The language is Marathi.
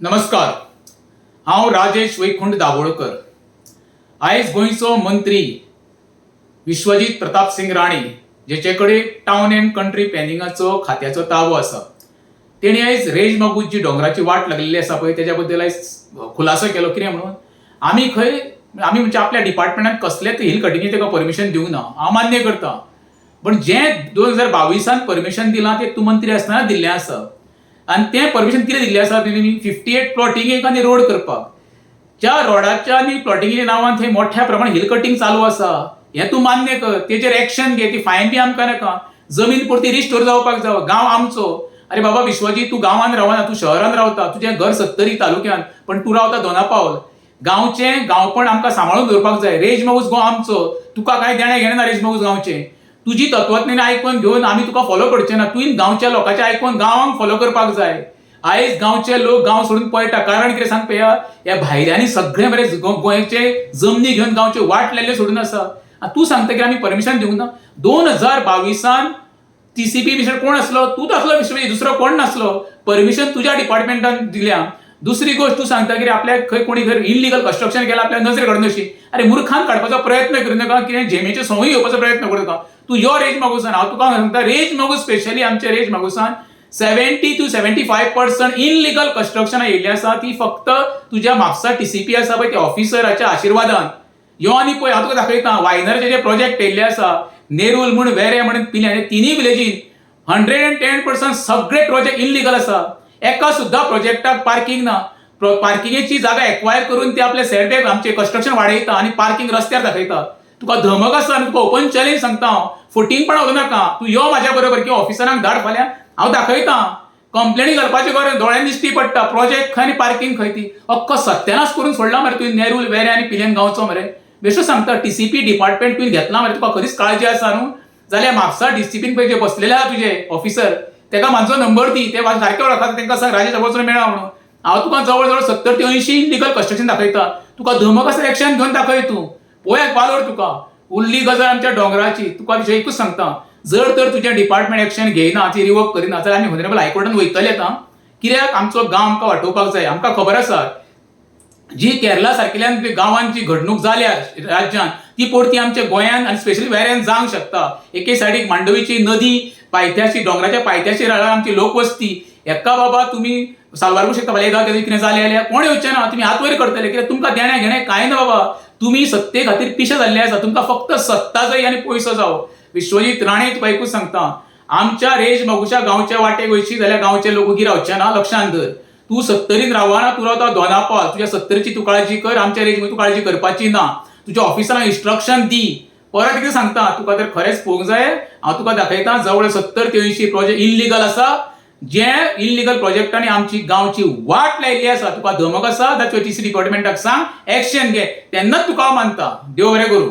नमस्कार. हांव राजेश वैकुंड दाबोळकर आयज गोंयचो मंत्री विश्वजीत प्रताप सिंग राणे जेचे कडेन टावन अँड कंट्री प्लॅनिंगाचो खात्याचो ताबो आसा. तेणी आयज रेज मागूज जी डोंगराची वाट लागलेली आसा पळय तेज्या बद्दल आयज खुलासो केलो. कितें म्हणून? आमी खंय आमी म्हणजे आपल्या डिपार्टमेंटान कसलेच हिल कटिंगे ताका परमिशन दिवंक ना. हांव मान्य करता. पण जें दोन हजार बावीसान परमिशन दिलां तें तूं मंत्री आसतना दिल्लें आसा. आनी तें परमिशन कितें दिल्लें आसा तेणी फिफ्टी एट प्लॉटिंगेक आनी रोड करपाक. ज्या रोडाच्या आनी प्लॉटिंगेच्या नांवान थंय मोठ्या प्रमाणात हिल कटिंग चालू आसा हें तूं मान्य कर. तेजेर एक्शन घे ती फायन बी आमकां नाका. जमीन परती रिस्टोर जावपाक जावं. गांव आमचो. अरे बाबा विश्वजीत तूं गांवांत रावना तूं शहरांत रावता. तुजें घर सत्तरी तालुक्यान पण तूं रावता दोना पावल गांवचें गांवपण आमकां सांबाळून दवरपाक जाय. रेज मगूज गो आमचो. तुका कांय देणें घेणें ना रेज मगूज गांवचें? तुजी तत्वज्ञान आयकून घेवन आमी तुका फॉलो करचे ना. तुवें गांवच्या लोकांचे आयकून गांवांक फॉलो करपाक जाय. आयज गांवचे लोक गांव सोडून पळटा कारण कितें सांग पया ह्या भायल्यांनी सगळें बरें गो- गोंयचे जमनी घेवन गांवचे वाट लायल्ले सोडून आसा. आनी तूं सांगता की आमी परमिशन दिवंक ना? दोन हजार बावीसान टीसीपी मिशन कोण आसलो? तूंच आसलो विश्वजीत दुसरो कोण नासलो? परमिशन तुज्या डिपार्टमेंटान दिल्या. दुसरी गोष्ट तूं सांगता की आपल्या खंय कोणी घर इलिगल कन्स्ट्रक्शन केला आपल्या नजरे काडून अशी अरे मुर्खान काडपाचो प्रयत्न करूं नाका कितें झेमेचे संवय घेवपाचो प्रयत्न करूं नाका. तूं यो रेज मागुसान हांव तुका सांगता रेज मागू स्पेशली आमचे रेज मागुसान seventy two seventy five percent illegal construction येयल्ली आसा ती फक्त तुज्या म्हापसा टीसीपी आसा पळय त्या ऑफिसराच्या आशिर्वादान यो आनी पळय हांव तुका दाखयता वायनरचे जे प्रोजेक्ट येयल्ले आसा नेरूल म्हूण वेरे म्हण पिल्या तिनूय विलेजीन हंड्रेड अँड टेन पर्संट सगळे प्रोजेक्ट इनलिगल आसा एका सुद्धा प्रोजेक्टाक पार्किंग ना पार्किंगेची जागा एक्वायर करून ते आपले सेटबॅक आमचे कन्स्ट्रक्शन वाडयता आणि पार्किंग रस्त्यार दाखयता तुका धमक आसा आनी तुका ओपन चॅलेंज सांगता हांव. फोटींगपण उलोवं नाका. तूं यो म्हाज्या बरोबर किंवा ऑफिसरांक धाड फाल्यां. हांव दाखयता कंप्लेनी घालपाची गरज दोळ्यान दिश्टी पडटा. प्रोजेक्ट खंय आनी पार्किंग खंय ती. अख्खो सत्यानाश करून सोडला मरे तुवें नेरूल वेरे आनी पिलेन गांवचो मरे. बेश्टो सांगता टीसीपी डिपार्टमेंट तुवें घेतला मरे. तुका खरीच काळजी आसा न्हू? जाल्यार म्हापसा डिस्ट्रिक्टीन पळय जे बसलेले आहा तुजे ऑफिसर तेका म्हाजो नंबर दी ते सारखे सारके वळखाता तांकां सांग जवळ वचून मेळा म्हणून. हांव तुका जवळ जवळ सत्तर ते अंयशीं लिगल कन्स्ट्रक्शन दाखयता. तुका धमक आसा एक्शन घेवन दाखय तूं? पळयाक पालोर तुका. उरली गजाल आमच्या डोंगराची तुका विशय एकूच सांगता. जर तर तुजें डिपार्टमेंट एक्शन घेयना ती रिवर्क करिना जाल्यार आमी हॉनरेबल हायकोर्टान वयतले आतां कित्याक आमचो गांव आमकां वाटोवपाक जाय आमकां खबर आसा. जी केरला सारकिल्यान गांवांत जी घडणूक जाल्या राज्यांत ती परती आमच्या गोंयांत आनी स्पेशली वेऱ्यान जावंक शकता. एके सायडीक मांडवीची नदी पायथ्याशी डोंगराच्या पायथ्याशी राळा आमची लोकवस्ती. एका बाबा तुमी सालवार शकता फाल्यां गांव कितें जालें जाल्यार कोण येवचें ना तुमी हात वयर करतले कित्याक तुमकां देणें घेणें कांय ना बाबा. तुमी सत्ते खातीर पिशे जाल्ले आसा तुमकां फक्त सत्ता जाय आनी पयसो जावो विश्वजीत राणे तुका एकूच सांगता आमच्या रेज मगुशा गांवच्या वाटेक वयशी जाल्यार गांवचे लोक उगी रावचे ना लक्षांत धर. तूं सत्तरीन रावना तुला आता दोनापाल. तुज्या सत्तरीची तू काळजी कर आमच्या रेंज तू काळजी करपाची ना. तुज्या ऑफिसरांक इन्स्ट्रक्शन दी. परत कितें सांगता तुका तर खरेंच पळोवंक जाय हांव तुका दाखयता जवळ सत्तर ते अंयशीं प्रोजेक्ट इनलिगल आसा जे इनलिगल प्रोजेक्टांनी आमची गांवची वाट लायिल्ली आसा तुका धमक आसा जाल्यार टी सी डिपार्टमेंटाक सांग एक्शन घे. तेन्नाच तुका हांव मानता? देव बरें करूं